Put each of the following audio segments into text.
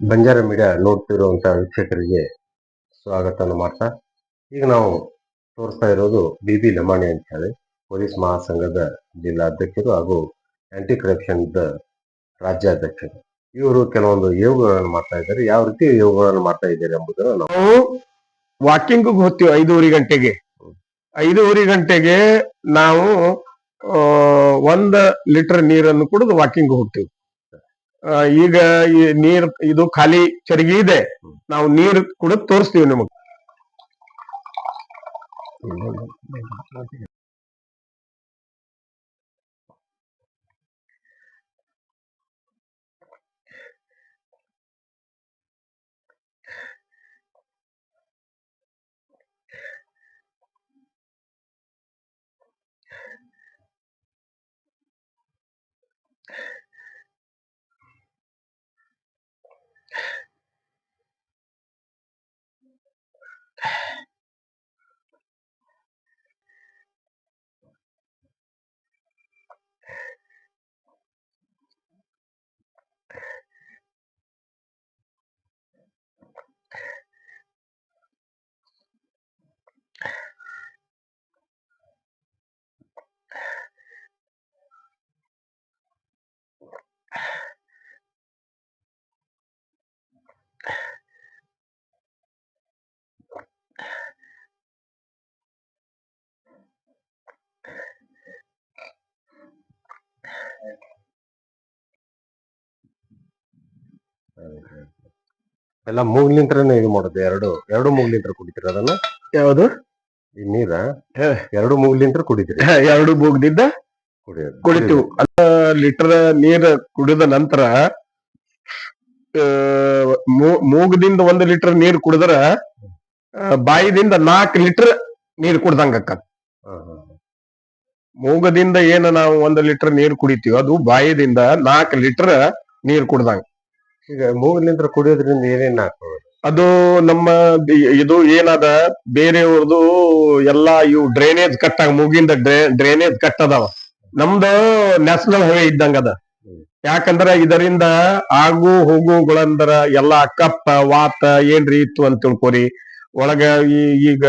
Banjara media ನೋಡ್ತಿರುವಂತ ವೀಕ್ಷಕರಿಗೆ ಸ್ವಾಗತವನ್ನು ಮಾಡ್ತಾ, ಈಗ ನಾವು ತೋರಿಸ್ತಾ ಇರೋದು ಬಿ ಬಿ ಲಮಾಣಿ ಅಂತ ಹೇಳಿ ಪೊಲೀಸ್ ಮಹಾಸಂಘದ ಜಿಲ್ಲಾಧ್ಯಕ್ಷರು ಹಾಗೂ ಆಂಟಿ ಕರಪ್ಷನ್ ರಾಜ್ಯಾಧ್ಯಕ್ಷರು. ಇವರು ಕೆಲವೊಂದು ಯೋಗಗಳನ್ನು ಮಾಡ್ತಾ ಇದ್ದಾರೆ. ಯಾವ ರೀತಿ ಯೋಗಗಳನ್ನು ಮಾಡ್ತಾ ಇದ್ದಾರೆ ಎಂಬುದನ್ನು ನಾವು ವಾಕಿಂಗ್ ಹೋಗ್ತೀವಿ ಐದೂವರೆ ಗಂಟೆಗೆ. ಐದೂವರೆ ಗಂಟೆಗೆ ನಾವು ಒಂದು ಲೀಟರ್ ನೀರನ್ನು ಕುಡಿದು ವಾಕಿಂಗ್ ಹೋಗ್ತೀವಿ. ಈಗ ಈ ನೀರ್ ಇದು ಖಾಲಿ ಚರಗಿ ಇದೆ. ನಾವು ನೀರ್ ಕುಡಿದು ತೋರಿಸ್ತೀವಿ ನಿಮಗೆ. ಎಲ್ಲ ಮೂಗ್ಲಿಂತ್ರನೇ ಇದು ಮಾಡೋದು ಎರಡು ಎರಡು ಮೂಗ್ಲಿಂತ್ರ ಕುಡಿತೀರ ಅದನ್ನ? ಯಾವುದು? ಈ ನೀರ. ಎರಡು ಮೂಗ್ಲಿಂತ್ರ ಕುಡಿತೀರಿ. ಎರಡು ಮೂಗ್ದಿಂದ ಕುಡಿಯೋದು. ಕುಡಿತೀವಿ. ಅದ ಲೀಟರ್ ನೀರ್ ಕುಡಿದ ನಂತರ ಮೂಗದಿಂದ ಒಂದು ಲೀಟರ್ ನೀರ್ ಕುಡಿದ್ರ ಬಾಯಿದಿಂದ ನಾಲ್ಕು ಲೀಟರ್ ನೀರ್ ಕುಡ್ದಂಗ. ಮೂಗದಿಂದ ಏನ ನಾವು ಒಂದು ಲೀಟರ್ ನೀರ್ ಕುಡಿತೀವಿ ಅದು ಬಾಯಿದಿಂದ ನಾಲ್ಕು ಲೀಟರ್ ನೀರ್ ಕುಡ್ದಂಗ. ಈಗ ಮೂಗಿನಿಂದ ಕುಡಿಯೋದ್ರಿಂದ ಏನೇನ್ ಅದು ನಮ್ಮ ಇದು ಏನದ ಬೇರೆಯವ್ರದು ಎಲ್ಲಾ ಇವು ಡ್ರೈನೇಜ್ ಕಟ್ ಆಗ ಮೂಗಿಂದ ಡ್ರೈನೇಜ್ ಕಟ್ ಅದಾವ. ನಮ್ದು ನ್ಯಾಷನಲ್ ಹೈವೇ ಇದ್ದಂಗ ಅದ. ಯಾಕಂದ್ರ ಇದರಿಂದ ಆಗು ಹೋಗುಗಳಂದ್ರ ಎಲ್ಲಾ ಕಪ್ಪ ವಾತ ಏನ್ರಿ ಇತ್ತು ಅಂತ ತಿಳ್ಕೊರಿ. ಒಳಗ ಈ ಈಗ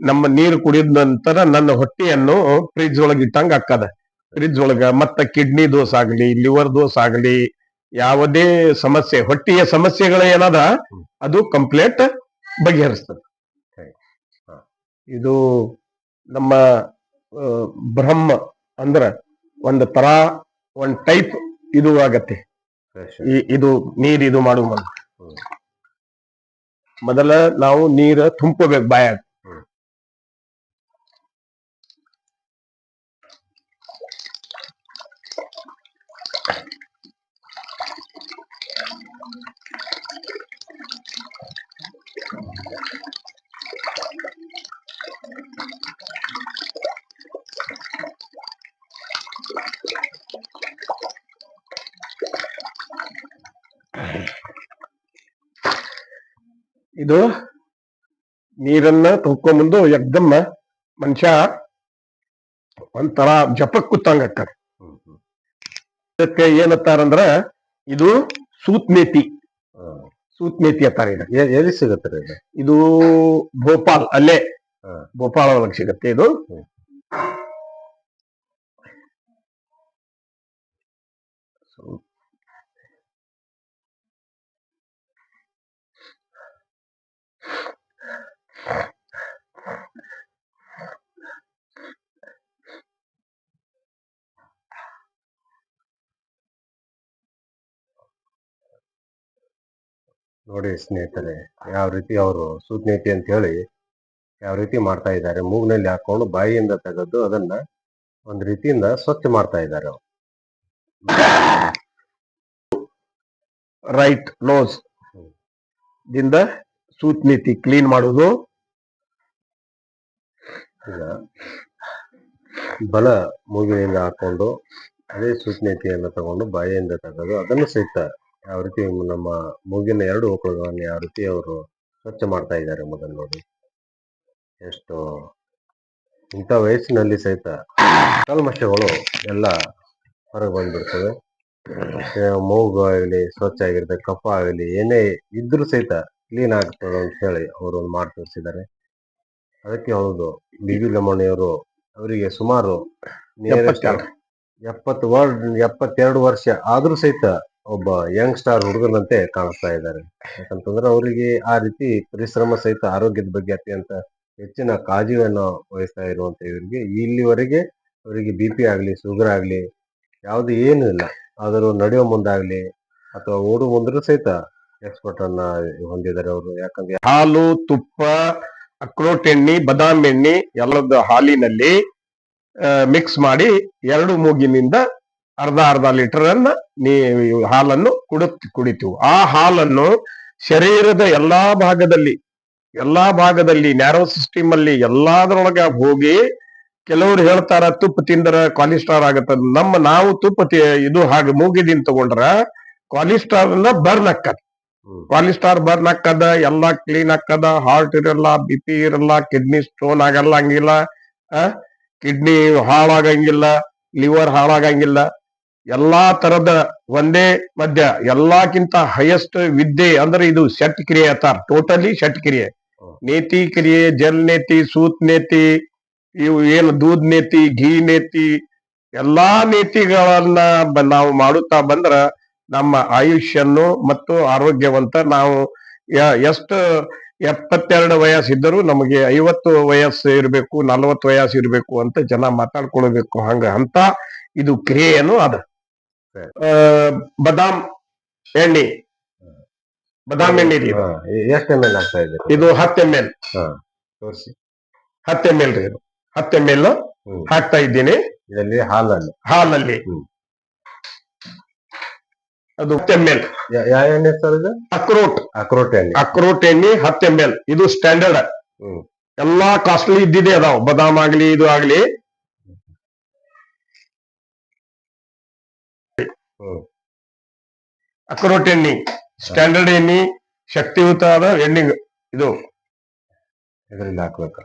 ನಮ್ಮ ನೀರು ಕುಡಿದ ನಂತರ ನನ್ನ ಹೊಟ್ಟೆಯನ್ನು ಫ್ರಿಜ್ ಒಳಗ ಇಟ್ಟಂಗ ಅಕ್ಕದ ಫ್ರಿಜ್ ಒಳಗ ಮತ್ತ ಕಿಡ್ನಿ ದೋಸ್ ಆಗ್ಲಿ ಲಿವರ್ ದೋಸ್ ಆಗ್ಲಿ ಯಾವುದೇ ಸಮಸ್ಯೆ ಹೊಟ್ಟೆಯ ಸಮಸ್ಯೆಗಳು ಏನದ ಅದು ಕಂಪ್ಲೇಟ್ ಬಗೆಹರಿಸ್ತದೆ. ಇದು ನಮ್ಮ ಬ್ರಹ್ಮ ಅಂದ್ರ ಒಂದು ತರ ಒಂದ್ ಟೈಪ್ ಇದು ಆಗತ್ತೆ. ಇದು ನೀರ್ ಇದು ಮಾಡುವ ಮೊದ್ಲು. ಮೊದಲ ನಾವು ನೀರ ತುಂಪಬೇಕು ಬಾಯಾಗ. ಇದು ನೀರನ್ನ ತುಂಬ್ಕೊಂಬಂದು ಎಕ್ದಮ್ಮ ಮನುಷ್ಯ ಒಂಥರ ಜಪಕ್ ಕೂತಂಗ ಹ್ಮ್. ಇದಕ್ಕೆ ಏನತ್ತಾರಂದ್ರ ಇದು ಸೂತ್ನೇತಿ. ಸೂತ್ಮೇತಿ ಸೂತ್ನೇತಿ ಅತ್ತಾರ ಇದು. ಎಲ್ಲಿ ಸಿಗತ್ತೆ ಇದು? ಭೋಪಾಲ್ ಅಲ್ಲೇ ಹಾ. ಭೋಪಾಲ್ ಒಳಗೆ ಸಿಗತ್ತೆ ಇದು. ನೋಡಿ ಸ್ನೇಹಿತರೆ, ಯಾವ ರೀತಿ ಅವರು ಸೂತ್ನೀತಿ ಅಂತ ಹೇಳಿ ಯಾವ ರೀತಿ ಮಾಡ್ತಾ ಇದ್ದಾರೆ ಮೂಗ್ನಲ್ಲಿ ಹಾಕೊಂಡು ಬಾಯಿಯಿಂದ ತೆಗೆದು ಅದನ್ನ ಒಂದು ರೀತಿಯಿಂದ ಸ್ವಚ್ಛ ಮಾಡ್ತಾ ಇದ್ದಾರೆ. Right nose. ದಿಂದ ಸೂತ್ನೀತಿ ಕ್ಲೀನ್ ಮಾಡುದು ಈಗ ಬಲ ಮೂಗಿನಿಂದ ಹಾಕೊಂಡು ಅದೇ ಸೂಕ್ಷ್ಮತೆಯನ್ನು ತಗೊಂಡು ಬಾಯಿಯಿಂದ ತೆಗೆದು ಅದನ್ನು ಸಹಿತ ಯಾವ ರೀತಿ ನಮ್ಮ ಮೂಗಿನ ಎರಡು ಹೋಕಳುಗಳನ್ನು ಯಾವ ರೀತಿ ಅವರು ಸ್ವಚ್ಛ ಮಾಡ್ತಾ ಇದ್ದಾರೆ ಮೊದಲು ನೋಡಿ. ಎಷ್ಟು ಇಂಥ ವಯಸ್ಸಿನಲ್ಲಿ ಸಹಿತ ಕಲ್ಮಶಗಳು ಎಲ್ಲ ಹೊರಗೆ ಬಂದ್ಬಿಡ್ತವೆ. ಮೂಗು ಆಗಲಿ, ಸ್ವಚ್ಛ ಆಗಿರುತ್ತೆ ಕಫ ಆಗಲಿ, ಏನೇ ಇದ್ರೂ ಸಹಿತ ಕ್ಲೀನ್ ಆಗ್ತದೆ ಅಂತ ಹೇಳಿ ಅವರು ಒಂದು ಮಾಡಿ ತೋರಿಸಿದ್ದಾರೆ ಅದಕ್ಕೆ ಹೌದು. ಬಿ ವಿ ಲಮಣಿಯವರು ಅವರಿಗೆ ಸುಮಾರು. ಎಪ್ಪತ್ತು ವರ್ಡ್ ಎಪ್ಪತ್ತೆರಡು ವರ್ಷ ಆದ್ರೂ ಸಹಿತ ಒಬ್ಬ ಯಂಗ್ ಸ್ಟಾರ್ ಹುಡುಗನಂತೆ ಕಾಣಿಸ್ತಾ ಇದ್ದಾರೆ. ಯಾಕಂತಂದ್ರೆ ಅವರಿಗೆ ಆ ರೀತಿ ಪರಿಶ್ರಮ ಸಹಿತ ಆರೋಗ್ಯದ ಬಗ್ಗೆ ಅತ್ಯಂತ ಹೆಚ್ಚಿನ ಕಾಳಜಿಯನ್ನು ವಹಿಸ್ತಾ ಇರುವಂತ ಇವರಿಗೆ. ಇಲ್ಲಿವರೆಗೆ ಅವರಿಗೆ ಬಿ ಪಿ ಆಗ್ಲಿ ಶುಗರ್ ಆಗ್ಲಿ ಯಾವುದು ಏನು ಇಲ್ಲ. ಆದರೂ ನಡೆಯೋ ಮುಂದಾಗ್ಲಿ ಅಥವಾ ಓಡು ಮುಂದ್ರೂ ಸಹಿತ ಎಕ್ಸ್ಪರ್ಟ್ ಅನ್ನ ಹೊಂದಿದ್ದಾರೆ ಅವರು. ಯಾಕಂದ್ರೆ ಹಾಲು ತುಪ್ಪ ಅಕ್ರೋಟ್ ಎಣ್ಣೆ, ಬದಾಮ್ ಎಣ್ಣೆ ಎಲ್ಲದ ಹಾಲಿನಲ್ಲಿ ಮಿಕ್ಸ್ ಮಾಡಿ ಎರಡು ಮೂಗಿನಿಂದ ಅರ್ಧ ಅರ್ಧ ಲೀಟರ್ ಅನ್ನ ನೀ, ಹಾಲನ್ನು ಕುಡ ಕುಡಿತೀವಿ ಆ ಹಾಲನ್ನು ಶರೀರದ ಎಲ್ಲಾ ಭಾಗದಲ್ಲಿ ಎಲ್ಲಾ ಭಾಗದಲ್ಲಿ, ನ್ಯಾರೋ ಸಿಸ್ಟಮ್ ಅಲ್ಲಿ ಎಲ್ಲಾದ್ರೊಳಗ ಹೋಗಿ ಕೆಲವರು ಹೇಳ್ತಾರ, ತುಪ್ಪ ತಿಂದ್ರ ಕೊಲೆಸ್ಟ್ರಾಲ್ ಆಗತ್ತ ನಮ್ಮ ನಾವು ತುಪ್ಪ ಇದು ಹಾಗೆ ಮೂಗಿದಿಂದ ತಗೊಂಡ್ರ ಕೊಲೆಸ್ಟ್ರಾಲ್ನ ಬರ್ನ್. ಕೊಲೆಸ್ಟ್ರಾಲ್ ಬರ್ನ್ ಹಾಕದ ಎಲ್ಲಾ ಕ್ಲೀನ್ ಹಾಕದ ಹಾರ್ಟ್ ಇರಲ್ಲ ಬಿ ಪಿ ಇರಲ್ಲ ಕಿಡ್ನಿ ಸ್ಟೋನ್ ಆಗಲ್ಲ ಹಂಗಿಲ್ಲ ಕಿಡ್ನಿ ಹಾಳಾಗಂಗಿಲ್ಲ ಲಿವರ್ ಹಾಳಾಗಂಗಿಲ್ಲ. ಎಲ್ಲಾ ತರದ ಒಂದೇ ಮಧ್ಯ ಎಲ್ಲಾಕ್ಕಿಂತ ಹೈಯೆಸ್ಟ್ ವಿದ್ಯೆ ಅಂದ್ರೆ ಇದು ಶಟ್ ಕ್ರಿಯೆ ಅತ್ತಾರ ಟೋಟಲಿ ಶಟ್ ಕ್ರಿಯೆ. ನೇತಿ ಕ್ರಿಯೆ ಜಲ್ ನೇತಿ ಸೂತ್ ನೇತಿ ಇವು ಏನು ದೂದ್ ನೇತಿ ಘೀ ನೇತಿ ಎಲ್ಲಾ ನೀತಿಗಳನ್ನ ನಾವು ಮಾಡುತ್ತಾ ಬಂದ್ರ ನಮ್ಮ ಆಯುಷ್ಯನ್ನು ಮತ್ತು ಆರೋಗ್ಯವಂತ ನಾವು ಎಷ್ಟು ಎಪ್ಪತ್ತೆರಡು ವಯಸ್ಸಿದ್ದರೂ ನಮಗೆ ಐವತ್ತು ವಯಸ್ಸು ಇರಬೇಕು ನಲವತ್ತು ವಯಸ್ಸು ಇರಬೇಕು ಅಂತ ಜನ ಮಾತಾಡ್ಕೊಳ್ಬೇಕು ಹಂಗ ಅಂತ ಇದು ಕ್ರಿಯೆಯನ್ನು ಅದ. ಆ, ಬದಾಮ್ ಎಣ್ಣೆ. ಬದಾಮ್ ಎಣ್ಣೆ ರೀ ಎಷ್ಟು ಎಂ ಎಲ್ ಆಗ್ತಾ ಇದೆ? ಇದು ಹತ್ತು ಎಂ ಎಲ್. ತೋರಿಸಿ. ಹತ್ತು ಎಂ ಎಲ್ ರೀ ಇದು. ಹತ್ತು ಎಂ ಎಲ್. ಹಾಕ್ತಾ ಇದ್ದೀನಿ. ಇದರಲ್ಲಿ ಹಾಲಲ್ಲಿ. ಹಾಲಲ್ಲಿ. ಅದು ಎಲ್ ಯಾ- ಯಾವ ಎಣ್ಣೆ ಸರ್ ಇದು? ಅಕ್ರೋಟ್ ಅಕ್ರೋಟ್ ಎಣ್ಣೆ. ಅಕ್ರೋಟ್ ಎಣ್ಣೆ ಹತ್ತು ಎಂ ಎಲ್ ಇದು ಸ್ಟ್ಯಾಂಡರ್ಡ್ ಎಲ್ಲಾ ಕಾಸ್ಟ್ಲಿ ಇದ್ದಿದೆ ಅದಾವ. ಬದಾಮ್ ಆಗ್ಲಿ ಇದು ಆಗ್ಲಿ. ಹ್ಮ್. ಅಕ್ರೋಟ್ ಎಣ್ಣೆ. ಸ್ಟ್ಯಾಂಡರ್ಡ್ ಎಣ್ಣೆ ಶಕ್ತಿಯುತ ಆದ ಎಣ್ಣೆ ಇದು. ಇದರಿಂದ ಹಾಕ್ಬೇಕು.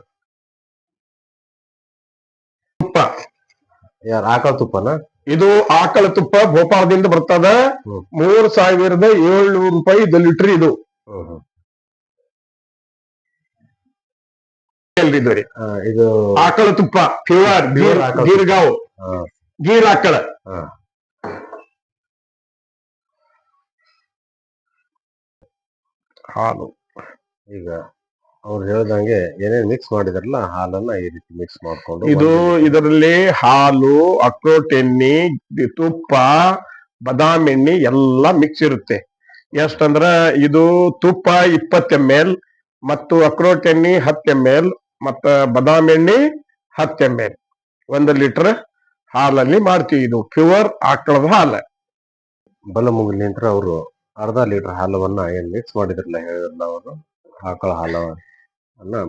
ತುಪ್ಪ. ಯಾರು ಹಾಕೋ ತುಪ್ಪನ? ಇದು ಆಕಳ ತುಪ್ಪ ಭೋಪಾಲದಿಂದ ಬರ್ತದ. ಮೂರ್ ಸಾವಿರದ ಏಳ್ನೂರು ರೂಪಾಯಿ ಇದು ಲೀಟರ್ ಇದು. ಇದು ಆಕಳ ತುಪ್ಪ ಪ್ಯೂರ್. ಗೀರ್ಗಾವ್. ಗೀರ್ ಆಕಳ. ಹಾಲು. ಈಗ ಅವ್ರು ಹೇಳ್ದಂಗೆ ಏನೇನ್ ಮಿಕ್ಸ್ ಮಾಡಿದಾರಲ್ಲ ಹಾಲನ್ನ ಈ ರೀತಿ ಮಿಕ್ಸ್ ಮಾಡ್ಕೊಂಡು ಇದು ಇದರಲ್ಲಿ ಹಾಲು ಅಕ್ರೋಟ್ ಎಣ್ಣೆ ತುಪ್ಪ ಬದಾಮ್ ಎಣ್ಣೆ ಎಲ್ಲ ಮಿಕ್ಸ್ ಇರುತ್ತೆ. ಎಷ್ಟಂದ್ರ ಇದು ತುಪ್ಪ ಇಪ್ಪತ್ತು ಎಂ ಎಲ್ ಮತ್ತು ಅಕ್ರೋಟ್ ಎಣ್ಣೆ ಹತ್ತು ಎಂ ಎಲ್ ಮತ್ತ ಬದಾಮ್ ಎಣ್ಣೆ ಹತ್ತು ಎಂ ಎಲ್ ಒಂದು ಲೀಟರ್ ಹಾಲಲ್ಲಿ ಮಾಡ್ತೀವಿ ಇದು ಪ್ಯೂರ್ ಆಕಳದ ಹಾಲು. ಬಲ ಮುಗಿಲಿಂತ್ರ ಅವರು ಅರ್ಧ ಲೀಟರ್ ಹಾಲವನ್ನ ಏನ್ ಮಿಕ್ಸ್ ಮಾಡಿದ್ರಲ್ಲ ಹೇಳಿದ್ರಲ್ಲ ಅವರು ಆಕಳ ಹಾಲವನ್ನ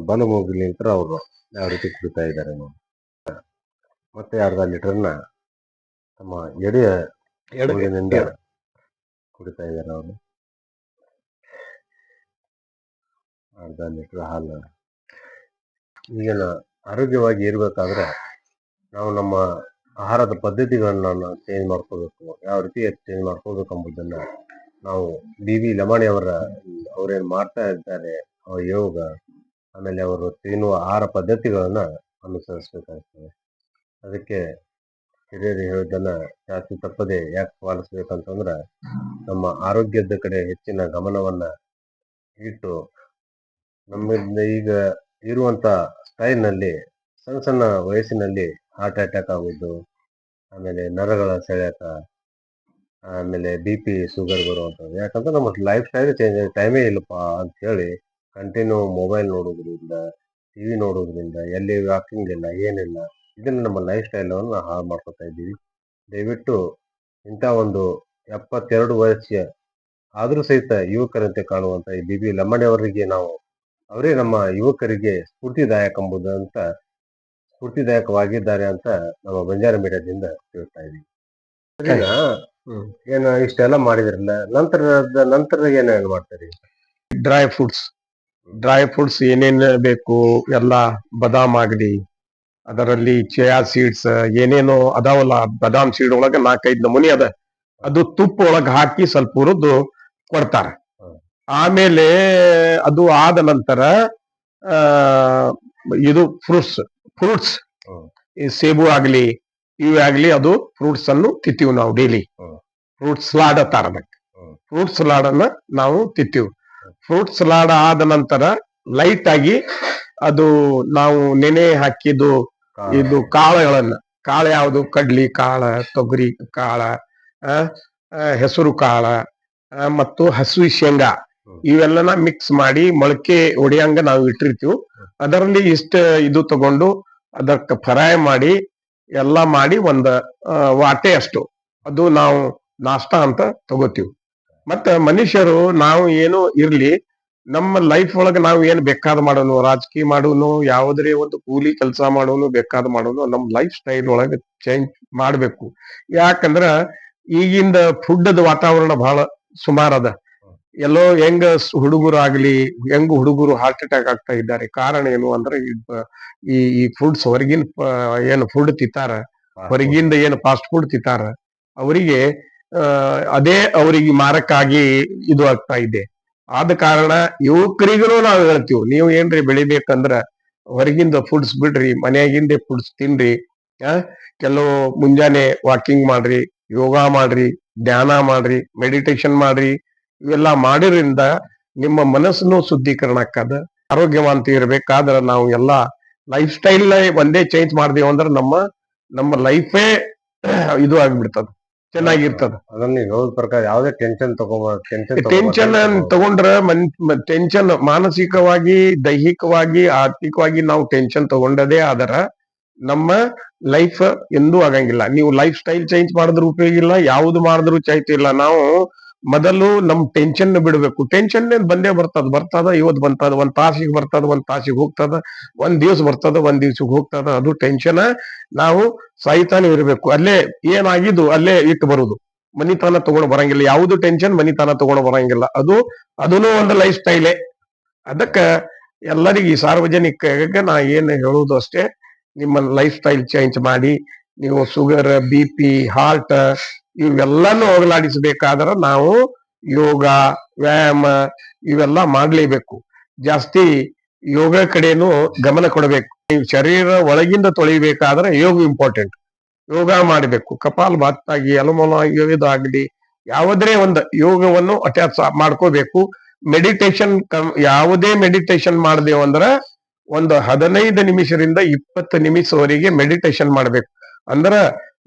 ಬಲ ಅಂತ ಅವರು ಯಾವ ರೀತಿ ಕುಡಿತಾ ಇದ್ದಾರೆ ನೋಡಿ ಮತ್ತೆ ಅರ್ಧ ಲೀಟರ್ನ ತಮ್ಮ ಎಡೆಯ ಕುಡಿತಾ ಇದ್ದಾರೆ ಅವರು. ಅರ್ಧ ಲೀಟರ್ ಹಾಲು. ಈಗಿನ ಆರೋಗ್ಯವಾಗಿ ಇರಬೇಕಾದ್ರೆ ನಾವು ನಮ್ಮ ಆಹಾರದ ಪದ್ಧತಿಗಳನ್ನ ಚೇಂಜ್ ಮಾಡ್ಕೋಬೇಕು. ಯಾವ ರೀತಿ ಚೇಂಜ್ ಮಾಡ್ಕೋಬೇಕು ಎಂಬುದನ್ನು ನಾವು ಬಿ ವಿ ಲಮಾಣಿ ಅವರ ಅವ್ರೇನ್ ಮಾಡ್ತಾ ಇದ್ದಾರೆ ಅವ್ರ ಯೋಗ ಆಮೇಲೆ ಅವರು ತಿನ್ನುವ ಆಹಾರ ಪದ್ಧತಿಗಳನ್ನು ಅನುಸರಿಸಬೇಕಾಗ್ತದೆ. ಅದಕ್ಕೆ ಹಿರಿಯರು ಹೇಳಿದ್ದನ್ನು ಜಾಸ್ತಿ ತಪ್ಪದೆ ಯಾಕೆ ಪಾಲಿಸ್ಬೇಕಂತಂದ್ರ, ನಮ್ಮ ಆರೋಗ್ಯದ ಕಡೆ ಹೆಚ್ಚಿನ ಗಮನವನ್ನ ಇಟ್ಟು ನಮ್ಮಿಂದ ಈಗ ಇರುವಂತ ಸ್ಟೈಲ್ನಲ್ಲಿ ಸಣ್ಣ ಸಣ್ಣ ವಯಸ್ಸಿನಲ್ಲಿ ಹಾರ್ಟ್ ಅಟ್ಯಾಕ್ ಆಗೋದು ಆಮೇಲೆ ನರಗಳ ಸೆಳೆತ, ಆಮೇಲೆ ಬಿ ಪಿ ಶುಗರ್ ಬರುವಂಥದ್ದು. ಯಾಕಂದ್ರೆ ನಮ್ಮ ಲೈಫ್ ಸ್ಟೈಲ್ ಚೇಂಜ್ ಟೈಮೇ ಇಲ್ಲಪ್ಪ ಅಂತ ಹೇಳಿ ಕಂಟಿನ್ಯೂ ಮೊಬೈಲ್ ನೋಡೋದ್ರಿಂದ ಟಿವಿ ನೋಡೋದ್ರಿಂದ ಎಲ್ಲಿ ವಾಕಿಂಗ್ ಇಲ್ಲ ಏನಿಲ್ಲ ಇದನ್ನ ನಮ್ಮ ಲೈಫ್ ಸ್ಟೈಲನ್ನು ಹಾಳು ಮಾಡ್ಕೊತಾ ಇದ್ದೀವಿ. ದಯವಿಟ್ಟು ಇಂಥ ಒಂದು ಎಪ್ಪತ್ತೆರಡು ವರ್ಷ ಆದರೂ ಸಹಿತ ಯುವಕರಂತೆ ಕಾಣುವಂತ ಈ ಬಿ ಬಿ ಲಮ್ಮಣೆಯವರಿಗೆ ನಾವು ಅವರೇ ನಮ್ಮ ಯುವಕರಿಗೆ ಸ್ಫೂರ್ತಿದಾಯಕ ಎಂಬುದಂತ ಸ್ಫೂರ್ತಿದಾಯಕವಾಗಿದ್ದಾರೆ ಅಂತ ನಮ್ಮ ಬಂಜಾರ ಮೀಡಿಯಾದಿಂದ ಹೇಳ್ತಾ ಇದ್ದೀವಿ. ಏನ? ಏನು ಇಷ್ಟೆಲ್ಲ ಮಾಡಿದ್ರಲ್ಲ ನಂತರ ನಂತರ ಏನೇನು ಮಾಡ್ತಾರೆ? ಡ್ರೈ ಫ್ರೂಟ್ಸ್ ಡ್ರೈ ಫ್ರೂಟ್ಸ್ ಏನೇನು ಬೇಕು ಎಲ್ಲ ಬದಾಮ್ ಆಗಲಿ ಅದರಲ್ಲಿ ಚಯಾ ಸೀಡ್ಸ್ ಏನೇನೋ ಅದಾವಲ್ಲ ಬದಾಮ್ ಸೀಡ್ ಒಳಗೆ ನಾಲ್ಕೈದು ನಮೂನಿ ಅದ. ಅದು ತುಪ್ಪ ಒಳಗೆ ಹಾಕಿ ಸ್ವಲ್ಪ ಹುರಿದು ಕೊಡ್ತಾರೆ. ಆಮೇಲೆ ಅದು ಆದ ನಂತರ ಇದು ಫ್ರೂಟ್ಸ್ ಫ್ರೂಟ್ಸ್ ಈ ಸೇಬು ಆಗಲಿ ಇವೇ ಆಗಲಿ ಅದು ಫ್ರೂಟ್ಸ್ ಅನ್ನು ತಿಂತೀವಿ ನಾವು daily fruits fruit salad fruits ಅದಕ್ಕೆ. ಹ್ಮ್. ಫ್ರೂಟ್ ಸಲಾಡ್ ಅನ್ನ ನಾವು ತಿಂತೀವಿ. ಫ್ರೂಟ್ ಸಲಾಡ್ ಆದ ನಂತರ ಲೈಟ್ ಆಗಿ ಅದು ನಾವು ನೆನೆ ಹಾಕಿದ್ದು ಇದು ಕಾಳುಗಳನ್ನ. ಕಾಳು ಯಾವುದು? ಕಡ್ಲಿ ಕಾಳ ತೊಗರಿ ಕಾಳ ಹೆಸರು ಕಾಳ ಆ, ಮತ್ತು ಹಸು ಶೇಂಗಾ. ಇವೆಲ್ಲನ ಮಿಕ್ಸ್ ಮಾಡಿ ಮೊಳಕೆ ಒಡೆಯಂಗ ನಾವು ಇಟ್ಟಿರ್ತೀವಿ. ಅದರಲ್ಲಿ ಇಷ್ಟ ಇದು ತಗೊಂಡು ಅದಕ್ಕೆ ಫ್ರೈ ಮಾಡಿ ಎಲ್ಲ ಮಾಡಿ ಒಂದ ವಾಟೆ ಅಷ್ಟು. ಅದು ನಾವು ನಾಷ್ಟ ಅಂತ ತಗೋತೀವಿ. ಮತ್ತ ಮನುಷ್ಯರು ನಾವು ಏನು ಇರ್ಲಿ ನಮ್ಮ ಲೈಫ್ ಒಳಗ ನಾವು ಏನ್ ಬೇಕಾದ ಮಾಡೋನು ರಾಜಕೀಯ ಮಾಡೋನು ಯಾವುದೇ ಒಂದು ಕೂಲಿ ಕೆಲಸ ಮಾಡೋನು ಬೇಕಾದ ಮಾಡೋನು ನಮ್ಮ ಲೈಫ್ ಸ್ಟೈಲ್ ಒಳಗ ಚೇಂಜ್ ಮಾಡ್ಬೇಕು. ಯಾಕಂದ್ರ ಈಗಿಂದ ಫುಡ್ದ ವಾತಾವರಣ ಬಹಳ ಸುಮಾರದ. ಅದ ಎಲ್ಲೋ ಹೆಂಗ ಹುಡುಗರು ಆಗ್ಲಿ ಹೆಂಗ್ ಹುಡುಗರು ಹಾರ್ಟ್ ಅಟ್ಯಾಕ್ ಆಗ್ತಾ ಇದ್ದಾರೆ ಕಾರಣ ಏನು ಅಂದ್ರೆ ಈ ಈ ಫುಡ್ಸ್ ಹೊರಗಿನ ಏನು ಫುಡ್ ತಿಂತಾರ ಹೊರಗಿಂದ ಏನು ಫಾಸ್ಟ್ ಫುಡ್ ತಿಂತಾರ ಅವರಿಗೆ ಅದೇ ಅವರಿಗೆ ಮಾರಕ್ಕಾಗಿ ಇದು ಆಗ್ತಾ ಇದೆ. ಆದ ಕಾರಣ ಯುವಕರಿಗೂ ನಾವು ಹೇಳ್ತೀವಿ, ನೀವು ಏನ್ರಿ ಬೆಳಿಬೇಕಂದ್ರ ಹೊರಗಿಂದ ಫುಡ್ಸ್ ಬಿಡ್ರಿ, ಮನೆಯಾಗಿಂದ ಫುಡ್ಸ್ ತಿನ್ರಿ, ಆ, ಕೆಲವು ಮುಂಜಾನೆ ವಾಕಿಂಗ್ ಮಾಡ್ರಿ, ಯೋಗ ಮಾಡ್ರಿ, ಧ್ಯಾನ ಮಾಡ್ರಿ ಮೆಡಿಟೇಷನ್ ಮಾಡ್ರಿ, ಇವೆಲ್ಲ ಮಾಡಿರಿಂದ ನಿಮ್ಮ ಮನಸ್ಸನ್ನು ಶುದ್ಧೀಕರಣ ಆಕ್ಕದ ಆರೋಗ್ಯವಂತ ಇರಬೇಕಾದ್ರೆ ನಾವು ಎಲ್ಲ ಲೈಫ್ ಸ್ಟೈಲ್ ಒಂದೇ ಚೇಂಜ್ ಮಾಡ್ದೇವು ಅಂದ್ರೆ ನಮ್ಮ ನಮ್ಮ ಲೈಫೇ ಇದು ಆಗ್ಬಿಡ್ತದ. ಚೆನ್ನಾಗಿರ್ತದ. ಅದನ್ನ ನೀವು ಹೇಳಿದ ಪ್ರಕಾರ ಯಾವುದೇ ಟೆನ್ಷನ್ ತಗೋಬಾರ್ದು. ಟೆನ್ಷನ್ ಟೆನ್ಷನ್ ತಗೊಂಡ್ರ ಟೆನ್ಷನ್ ಮಾನಸಿಕವಾಗಿ ದೈಹಿಕವಾಗಿ ಆರ್ಥಿಕವಾಗಿ ನಾವು ಟೆನ್ಷನ್ ತಗೊಂಡದೇ ಆದರ ನಮ್ಮ ಲೈಫ್ ಎಂದೂ ಆಗಂಗಿಲ್ಲ. ನೀವು ಲೈಫ್ ಸ್ಟೈಲ್ ಚೇಂಜ್ ಮಾಡಿದ್ರು ಉಪಯೋಗ ಇಲ್ಲ ಯಾವ್ದು ಮಾಡಿದ್ರು ಚೈತ ಇಲ್ಲ. ನಾವು ಮೊದಲು ನಮ್ ಟೆನ್ಷನ್ ಬಿಡಬೇಕು. ಟೆನ್ಷನ್ ಬಂದೇ ಬರ್ತದ ಬರ್ತದ ಇವತ್ತು ಬಂತದ, ಒಂದ್ ತಾಸಿಗೆ ಬರ್ತದ, ಒಂದ್ ತಾಸಿಗೆ ಹೋಗ್ತದ, ಒಂದ್ ದಿವ್ಸ ಬರ್ತದ, ಒಂದ್ ದಿವ್ಸಕ್ಕೆ ಹೋಗ್ತದ, ಅದು ಟೆನ್ಷನ್ ನಾವು ಸಾಯ್ತಾನೆ ಇರಬೇಕು. ಅಲ್ಲೇ ಏನಾಗಿದ್ದು, ಅಲ್ಲೇ ಇಟ್ಟು ಬರುದು. ಮನಿತನ ತಗೊಂಡು ಬರಂಗಿಲ್ಲ, ಯಾವುದು ಟೆನ್ಷನ್ ಮನಿತನ ತಗೊಂಡು ಬರಂಗಿಲ್ಲ. ಅದು ಅದೂ ಒಂದು ಲೈಫ್ ಸ್ಟೈಲೇ ಅದಕ್ಕ ಎಲ್ಲರಿಗೆ ಈ ಸಾರ್ವಜನಿಕ ನಾ ಏನ್ ಹೇಳುವುದು ಅಷ್ಟೇ, ನಿಮ್ಮ ಲೈಫ್ ಸ್ಟೈಲ್ ಚೇಂಜ್ ಮಾಡಿ, ನೀವು ಶುಗರ್ ಬಿ ಪಿ ಹಾರ್ಟ್ ಇವೆಲ್ಲಾನು ಹೋಗಲಾಡಿಸಬೇಕಾದ್ರೆ ನಾವು ಯೋಗ, ವ್ಯಾಯಾಮ ಇವೆಲ್ಲ ಮಾಡ್ಲೇಬೇಕು. ಜಾಸ್ತಿ ಯೋಗ ಕಡೆನೂ ಗಮನ ಕೊಡಬೇಕು. ಶರೀರ ಒಳಗಿಂದ ತೊಳಿಬೇಕಾದ್ರೆ ಯೋಗ ಇಂಪಾರ್ಟೆಂಟ್ ಯೋಗ ಮಾಡಬೇಕು. ಕಪಾಲ್ ಭಾತಾಗಿ ಅಲಮೋಲ ಇದಾಗಲಿ, ಯಾವುದೇ ಒಂದು ಯೋಗವನ್ನು ಅಟ್ಯಾಚ್ ಮಾಡ್ಕೋಬೇಕು. ಮೆಡಿಟೇಷನ್ ಯಾವುದೇ ಮೆಡಿಟೇಷನ್ ಮಾಡಿದೆವು ಅಂದ್ರೆ ಒಂದು ಹದಿನೈದು ನಿಮಿಷದಿಂದ ಇಪ್ಪತ್ತು ನಿಮಿಷವರೆಗೆ ಮೆಡಿಟೇಷನ್ ಮಾಡ್ಬೇಕು. ಅಂದ್ರ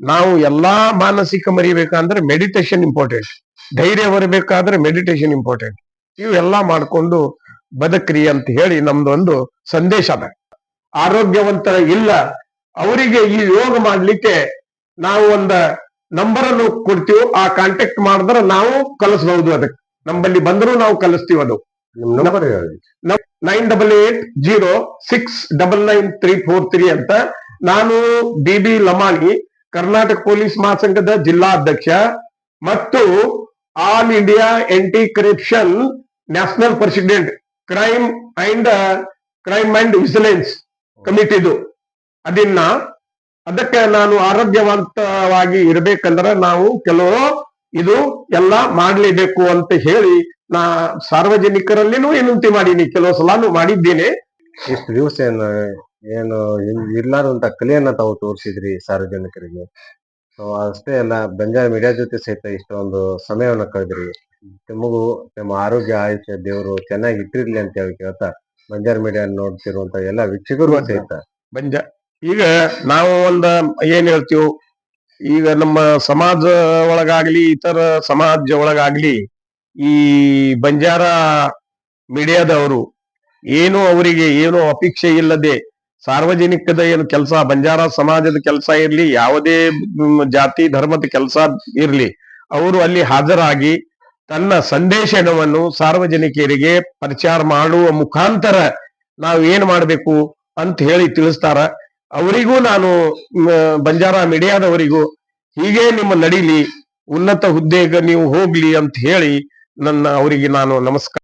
ನಾವು ಎಲ್ಲಾ ಮಾನಸಿಕ ಮರಿಬೇಕಂದ್ರೆ ಮೆಡಿಟೇಷನ್ ಇಂಪಾರ್ಟೆಂಟ್ ಧೈರ್ಯ ಬರಬೇಕಾದ್ರೆ ಮೆಡಿಟೇಷನ್ ಇಂಪಾರ್ಟೆಂಟ್ ಇವೆಲ್ಲಾ ಮಾಡ್ಕೊಂಡು ಬದುಕ್ರಿ ಅಂತ ಹೇಳಿ ನಮ್ದೊಂದು ಒಂದು ಸಂದೇಶ ಅದ. ಆರೋಗ್ಯವಂತರ ಇಲ್ಲ. ಅವರಿಗೆ ಈ ಯೋಗ ಮಾಡ್ಲಿಕ್ಕೆ ನಾವು ಒಂದ ನಂಬರ್ ಅನ್ನು ಕೊಡ್ತೀವಿ ಆ ಕಾಂಟ್ಯಾಕ್ಟ್ ಮಾಡಿದ್ರೆ ನಾವು ಕಲಿಸಬಹುದು ಅದಕ್ಕೆ. ನಮ್ಮಲ್ಲಿ ಬಂದರೂ ನಾವು ಕಲಿಸ್ತೀವಿ ಅದು. Number nine double eight zero six double nine three four three ಅಂತ ನಾನು B B Lamani Karnataka police ಮಹಾಸಂಘದ ಜಿಲ್ಲಾಧ್ಯಕ್ಷ ಮತ್ತು All India anti corruption national president crime and crime and vigilance ಕಮಿಟಿದು. ಅದನ್ನ ಅದಕ್ಕೆ ನಾನು ಆರೋಗ್ಯವಂತವಾಗಿ ಇರಬೇಕಂದ್ರೆ ನಾವು ಕೆಲವು ಇದು ಎಲ್ಲ ಮಾಡಲೇಬೇಕು ಅಂತ ಹೇಳಿ ನಾ ಸಾರ್ವಜನಿಕರಲ್ಲಿನೂ ವಿನಂತಿ ಮಾಡೀನಿ. ಕೆಲವು ಸಲಾನು ಮಾಡಿದ್ದೇನೆ. ಇಷ್ಟು ದಿವಸ ಏನು ಇರ್ಲಾರ್ದಂತ ಕಲೆಯನ್ನ ತಾವು ತೋರಿಸಿದ್ರಿ ಸಾರ್ವಜನಿಕರಿಗೆ. ಸೊ ಅಷ್ಟೇ ಅಲ್ಲ ಬಂಜಾರ ಮೀಡಿಯಾ ಜೊತೆ ಸಹಿತ ಇಷ್ಟೊಂದು ಸಮಯವನ್ನ ಕಳೆದ್ರಿ. ನಿಮಗೂ ನಿಮ್ಮ ಆರೋಗ್ಯ ಆಯುಷ್ಯ ದೇವರು ಚೆನ್ನಾಗಿ ಇಟ್ಟಿರ್ಲಿ ಅಂತ ಹೇಳಿ ಕೇಳ್ತಾ ಬಂಜಾರ ಮೀಡಿಯಾ ನೋಡ್ತಿರುವಂತ ಎಲ್ಲ ವೀಕ್ಷಕರು ಸಹಿತ. ಬಂಜ ಈಗ ನಾವು ಒಂದ ಏನ್ ಹೇಳ್ತೀವಿ ಈಗ ನಮ್ಮ ಸಮಾಜ ಒಳಗಾಗ್ಲಿ ಇತರ ಸಮಾಜ ಒಳಗಾಗ್ಲಿ ಈ ಬಂಜಾರ ಮೀಡಿಯಾದವರು ಏನು ಅವರಿಗೆ ಏನು ಅಪೇಕ್ಷೆ ಇಲ್ಲದೆ ಸಾರ್ವಜನಿಕದ ಏನು ಕೆಲಸ, ಬಂಜಾರ ಸಮಾಜದ ಕೆಲಸ ಇರಲಿ, ಯಾವುದೇ ಜಾತಿ, ಧರ್ಮದ ಕೆಲಸ ಇರಲಿ, ಅವರು ಅಲ್ಲಿ ಹಾಜರಾಗಿ ತನ್ನ ಸಂದೇಶವನ್ನು ಸಾರ್ವಜನಿಕರಿಗೆ ಪ್ರಚಾರ ಮಾಡುವ ಮುಖಾಂತರ ನಾವು ಏನ್ ಮಾಡಬೇಕು ಅಂತ ಹೇಳಿ ತಿಳಿಸ್ತಾರ. ಅವರಿಗೂ ನಾನು ಬಂಜಾರ ಮೀಡಿಯಾದವರಿಗೂ ಹೀಗೆ ನಿಮ್ಮ ನಡೀಲಿ, ಉನ್ನತ ಹುದ್ದೆಗೆ ನೀವು ಹೋಗ್ಲಿ ಅಂತ ಹೇಳಿ ನನ್ನ ಅವರಿಗೆ ನಾನು ನಮಸ್ಕಾರ